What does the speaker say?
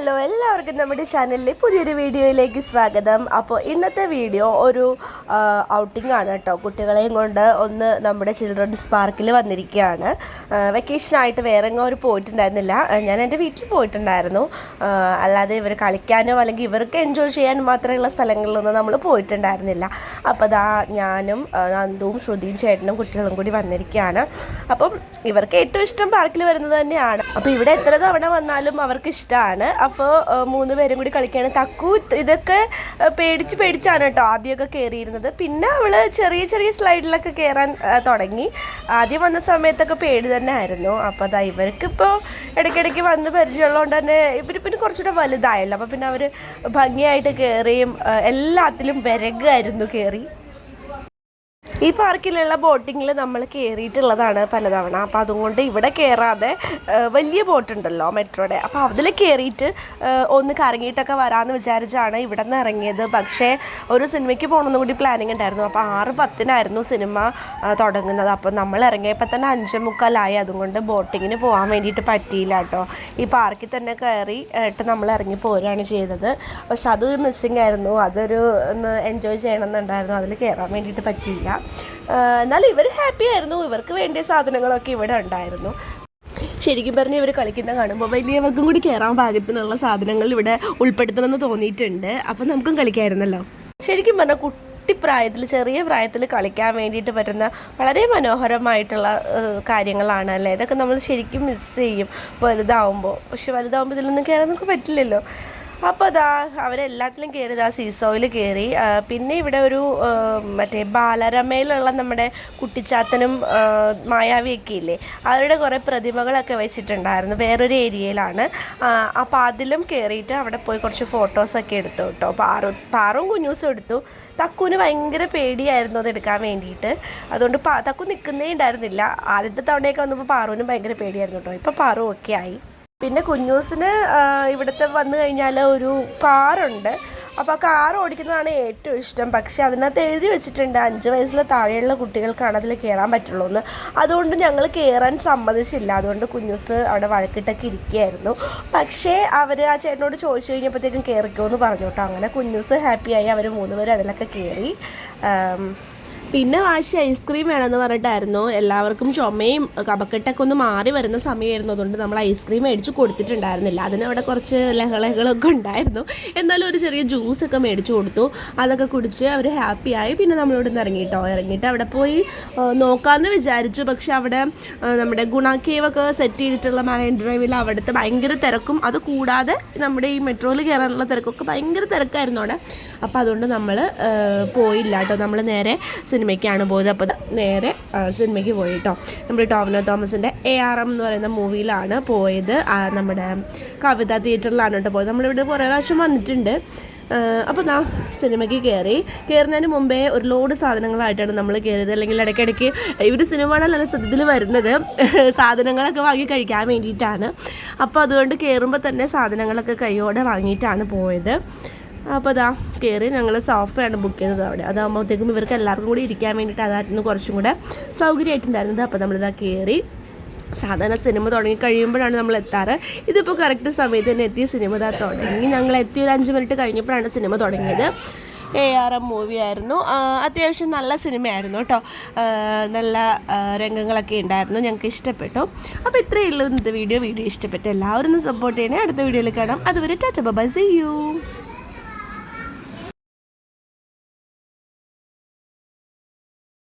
Hello എല്ലാവർക്കും നമ്മുടെ ചാനലിലെ പുതിയൊരു വീഡിയോയിലേക്ക് സ്വാഗതം. അപ്പോൾ ഇന്നത്തെ വീഡിയോ ഒരു ഔട്ടിംഗ് ആണ് കേട്ടോ. കുട്ടികളെയും കൊണ്ട് ഒന്ന് നമ്മുടെ ചിൽഡ്രൻസ് പാർക്കിൽ വന്നിരിക്കുകയാണ്. വെക്കേഷനായിട്ട് വേറെ എങ്ങോ അവർ പോയിട്ടുണ്ടായിരുന്നില്ല. ഞാൻ എന്റെ വീട്ടിൽ പോയിട്ടുണ്ടായിരുന്നു. അല്ലാതെ ഇവർ കളിക്കാനോ അല്ലെങ്കിൽ ഇവർക്ക് എൻജോയ് ചെയ്യാൻ മാത്രമുള്ള സ്ഥലങ്ങളിലൊന്നും നമ്മൾ പോയിട്ടുണ്ടായിരുന്നില്ല. അപ്പോൾ ദാ ഞാനും നന്ദുവും ശ്രുതിയും ചേട്ടനും കുട്ടികളും കൂടി വന്നിരിക്കുകയാണ്. അപ്പം ഇവർക്ക് ഏറ്റവും ഇഷ്ടം പാർക്കിൽ വരുന്നത് തന്നെയാണ്. അപ്പോൾ ഇവിടെ എത്ര തവണ വന്നാലും അവർക്ക് ഇഷ്ടമാണ്. അപ്പോൾ മൂന്ന് പേരും കൂടി കളിക്കുകയാണ് തക്കു ഇതൊക്കെ പേടിച്ച് പേടിച്ചാണ് കേട്ടോ ആദ്യമൊക്കെ കയറിയിരുന്നത് പിന്നെ അവൾ ചെറിയ ചെറിയ സ്ലൈഡിലൊക്കെ കയറാൻ തുടങ്ങി. ആദ്യം വന്ന സമയത്തൊക്കെ പേടി തന്നെ ആയിരുന്നു. അപ്പോൾ അതാ ഇവർക്കിപ്പോൾ ഇടയ്ക്കിടയ്ക്ക് വന്ന് പരിചയമുള്ളതുകൊണ്ട് തന്നെ ഇവർ പിന്നെ കുറച്ചുകൂടെ വലുതായല്ലോ. അപ്പോൾ പിന്നെ അവർ ഭംഗിയായിട്ട് കയറിയും എല്ലാത്തിലും വിരകായിരുന്നു കയറി ഈ പാർക്കിലുള്ള ബോട്ടിങ്ങിൽ നമ്മൾ കയറിയിട്ടുള്ളതാണ് പലതവണ. അപ്പോൾ അതുകൊണ്ട് ഇവിടെ കയറാതെ വലിയ ബോട്ടുണ്ടല്ലോ മെട്രോയുടെ. അപ്പോൾ അതിൽ കയറിയിട്ട് ഒന്ന് കറങ്ങിയിട്ടൊക്കെ വരാമെന്ന് വിചാരിച്ചാണ് ഇവിടെ നിന്ന് ഇറങ്ങിയത്. പക്ഷേ ഒരു സിനിമയ്ക്ക് പോകണമെന്ന് കൂടി പ്ലാനിങ് ഉണ്ടായിരുന്നു. അപ്പോൾ ആറ് പത്തിനായിരുന്നു സിനിമ തുടങ്ങുന്നത്. അപ്പോൾ നമ്മൾ ഇറങ്ങിയപ്പോൾ തന്നെ അഞ്ചേ മുക്കാലായി. അതുകൊണ്ട് ബോട്ടിങ്ങിന് പോകാൻ വേണ്ടിയിട്ട് പറ്റിയില്ല കേട്ടോ. ഈ പാർക്കിൽ തന്നെ കയറി ഇട്ട് നമ്മൾ ഇറങ്ങി പോരുകയാണ് ചെയ്തത്. പക്ഷെ അതൊരു മിസ്സിങ് ആയിരുന്നു. അതൊരു ഒന്ന് എൻജോയ് ചെയ്യണമെന്നുണ്ടായിരുന്നു. അതിൽ കയറാൻ വേണ്ടിയിട്ട് പറ്റിയില്ല. എന്നാൽ ഇവർ ഹാപ്പി ആയിരുന്നു. ഇവർക്ക് വേണ്ടിയ സാധനങ്ങളൊക്കെ ഇവിടെ ഉണ്ടായിരുന്നു. ശരിക്കും പറഞ്ഞ് ഇവർ കളിക്കുന്ന കാണുമ്പോൾ വലിയവർക്കും കൂടി കയറാൻ പാകത്തിനുള്ള സാധനങ്ങൾ ഇവിടെ ഉൾപ്പെടുത്തണമെന്ന് തോന്നിയിട്ടുണ്ട്. അപ്പം നമുക്കും കളിക്കായിരുന്നല്ലോ. ശരിക്കും പറഞ്ഞാൽ കുട്ടിപ്രായത്തിൽ ചെറിയ പ്രായത്തിൽ കളിക്കാൻ വേണ്ടിയിട്ട് പറ്റുന്ന വളരെ മനോഹരമായിട്ടുള്ള കാര്യങ്ങളാണ് അല്ലേ? ഇതൊക്കെ നമ്മൾ ശരിക്കും മിസ് ചെയ്യും. വലുതാവുമ്പോൾ പക്ഷെ വലുതാവുമ്പോൾ ഇതിലൊന്നും കയറാൻ നമുക്ക് പറ്റില്ലല്ലോ. അപ്പോൾ അതാ അവരെല്ലാത്തിലും കയറി ഇതാ സീസോയിൽ കയറി പിന്നെ ഇവിടെ ഒരു മറ്റേ ബാലരമയിലുള്ള നമ്മുടെ കുട്ടിച്ചാത്തനും മായാവിയൊക്കെ ഇല്ലേ അവരുടെ കുറേ പ്രതിമകളൊക്കെ വെച്ചിട്ടുണ്ടായിരുന്നു വേറൊരു ഏരിയയിലാണ്. അപ്പോൾ അതിലും കയറിയിട്ട് അവിടെ പോയി കുറച്ച് ഫോട്ടോസൊക്കെ എടുത്തു കേട്ടോ. പാറു പാറും കുഞ്ഞൂസും എടുത്തു. തക്കുവിന് ഭയങ്കര പേടിയായിരുന്നു അത് എടുക്കാൻ വേണ്ടിയിട്ട്. അതുകൊണ്ട് തക്കു നിൽക്കുന്നേ ഉണ്ടായിരുന്നില്ല. ആദ്യത്തെ തവണയൊക്കെ വന്നപ്പോൾ പാറുവിനും ഭയങ്കര പേടിയായിരുന്നു കേട്ടോ. ഇപ്പോൾ പാറു ഒക്കെ ആയി. പിന്നെ കുഞ്ഞൂസിന് ഇവിടുത്തെ വന്നു കഴിഞ്ഞാൽ ഒരു കാറുണ്ട്. അപ്പോൾ ആ കാർ ഓടിക്കുന്നതാണ് ഏറ്റവും ഇഷ്ടം. പക്ഷേ അതിനകത്ത് എഴുതി വെച്ചിട്ടുണ്ട് അഞ്ച് വയസ്സിൽ താഴെയുള്ള കുട്ടികൾക്കാണ് അതിൽ കയറാൻ പറ്റുള്ളൂ എന്ന്. അതുകൊണ്ട് ഞങ്ങൾ കയറാൻ സമ്മതിച്ചില്ല. അതുകൊണ്ട് കുഞ്ഞൂസ് അവിടെ വഴക്കിട്ടൊക്കെ ഇരിക്കുകയായിരുന്നു. പക്ഷേ അവർ ആ ചേട്ടനോട് ചോദിച്ചു കഴിഞ്ഞപ്പോഴത്തേക്കും കയറിക്കോ എന്ന് പറഞ്ഞു കേട്ടോ. അങ്ങനെ കുഞ്ഞൂസ് ഹാപ്പിയായി അവർ മൂന്നുപേരും അതിലൊക്കെ കയറി. പിന്നെ വാശി ഐസ്ക്രീം വേണമെന്ന് പറഞ്ഞിട്ടായിരുന്നു. എല്ലാവർക്കും ചുമയും കപക്കെട്ടൊക്കെ ഒന്ന് മാറി വരുന്ന സമയമായിരുന്നു. അതുകൊണ്ട് നമ്മൾ ഐസ്ക്രീം മേടിച്ച് കൊടുത്തിട്ടുണ്ടായിരുന്നില്ല. അതിന് അവിടെ കുറച്ച് ലഹളകളൊക്കെ ഉണ്ടായിരുന്നു. എന്നാലും ഒരു ചെറിയ ജ്യൂസൊക്കെ മേടിച്ചു കൊടുത്തു. അതൊക്കെ കുടിച്ച് അവർ ഹാപ്പിയായി പിന്നെ നമ്മളിവിടെ നിന്ന് ഇറങ്ങിയിട്ടോ ഇറങ്ങിയിട്ട് അവിടെ പോയി നോക്കാമെന്ന് വിചാരിച്ചു. പക്ഷെ അവിടെ നമ്മുടെ ഗുണ സെറ്റ് ചെയ്തിട്ടുള്ള മറൈൻ ഡ്രൈവിൽ അവിടുത്തെ ഭയങ്കര തിരക്കും. അത് കൂടാതെ നമ്മുടെ ഈ മെട്രോയിൽ കയറാനുള്ള തിരക്കൊക്കെ ഭയങ്കര തിരക്കായിരുന്നു അവിടെ. അപ്പോൾ അതുകൊണ്ട് നമ്മൾ പോയില്ല കേട്ടോ. നമ്മൾ നേരെ സിനിമയ്ക്കാണ് പോയത്. അപ്പോൾ നേരെ സിനിമയ്ക്ക് പോയി കേട്ടോ നമ്മുടെ ടോമിനോ തോമസിന്റെ എ ആർ എം എന്ന് പറയുന്ന മൂവിയിലാണ് പോയത്. നമ്മുടെ കവിത തിയേറ്ററിലാണ് കേട്ടോ പോയത്. നമ്മളിവിടെ കുറേ പ്രാവശ്യം വന്നിട്ടുണ്ട്. അപ്പോൾ നാ സിനിമയ്ക്ക് കയറി കയറുന്നതിന് മുമ്പേ ഒരു ലോഡ് സാധനങ്ങളായിട്ടാണ് നമ്മൾ കയറിയത് അല്ലെങ്കിൽ ഇടയ്ക്കിടയ്ക്ക് ഇവർ സിനിമ കാണാനല്ല സത്യത്തിൽ വരുന്നത്. സാധനങ്ങളൊക്കെ വാങ്ങി കഴിക്കാൻ വേണ്ടിയിട്ടാണ്. അപ്പോൾ അതുകൊണ്ട് കയറുമ്പോൾ തന്നെ സാധനങ്ങളൊക്കെ കൈയോടെ വാങ്ങിയിട്ടാണ് പോയത്. അപ്പോൾ അതാ കയറി ഞങ്ങൾ സോഫയാണ് ബുക്ക് ചെയ്തത് അവിടെ. അതാകുമ്പോഴത്തേക്കും ഇവർക്ക് എല്ലാവർക്കും കൂടി ഇരിക്കാൻ വേണ്ടിയിട്ട് അതായിരുന്നു കുറച്ചും കൂടെ സൗകര്യമായിട്ടുണ്ടായിരുന്നത്. അപ്പോൾ നമ്മളിതാ കയറി സാധാരണ സിനിമ തുടങ്ങി കഴിയുമ്പോഴാണ് നമ്മൾ എത്താറ്. ഇതിപ്പോൾ കറക്റ്റ് സമയത്ത് തന്നെ എത്തിയ സിനിമ ഇതാ തുടങ്ങി. ഞങ്ങൾ എത്തിയ ഒരു അഞ്ച് മിനിറ്റ് കഴിഞ്ഞപ്പോഴാണ് സിനിമ തുടങ്ങിയത്. എ ആർ എം മൂവി ആയിരുന്നു. ആ, അത്യാവശ്യം നല്ല സിനിമയായിരുന്നു കേട്ടോ. നല്ല രംഗങ്ങളൊക്കെ ഉണ്ടായിരുന്നു. ഞങ്ങൾക്ക് ഇഷ്ടപ്പെട്ടു. അപ്പോൾ ഇത്രയേ ഉള്ളൂ ഇന്നത്തെ വീഡിയോ വീഡിയോ ഇഷ്ടപ്പെട്ടു എല്ലാവരും സപ്പോർട്ട് ചെയ്യണേ. അടുത്ത വീഡിയോയിൽ കാണാം. അതുവരെ ടാറ്റ ബൈ സി യു